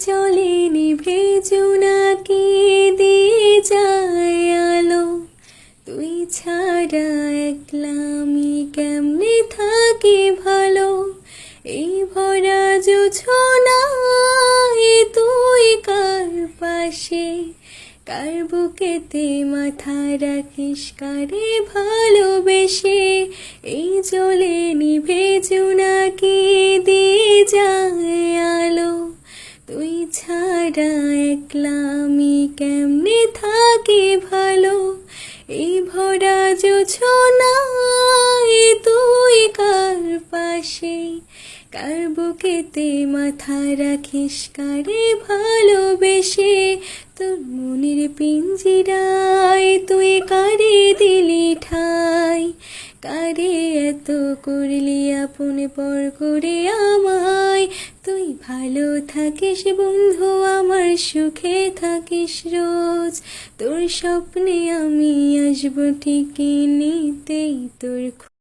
জলে নিভে জোনাকি দিয়ে যায় আলো? তুই ছাড়া একলা আমি কেমনে থাকি ভালো? এই ভরা জোছনায় তুই কার পাশে? কার বুকেতে মাথা রাখিস, কারে ভালোবেসে? এই জলে নিভে ছাড়া একলা, আমি কেমনে থাকি ভালো? এই ভরা জোছনায় তুই কার পাশে? কার বুকেতে মাথা রাখিস, কারে ভালোবেসে? তোর মনের পিঞ্জিরায় তুই কারে দিলি ঠাই? কারে এত করলি, আপন পর করে আমায়? ভালো থাকিস বন্ধু আমার সুখে থাকিস রোজ। তোর স্বপ্নে আমি আসব ঠিকই নিতেই তোর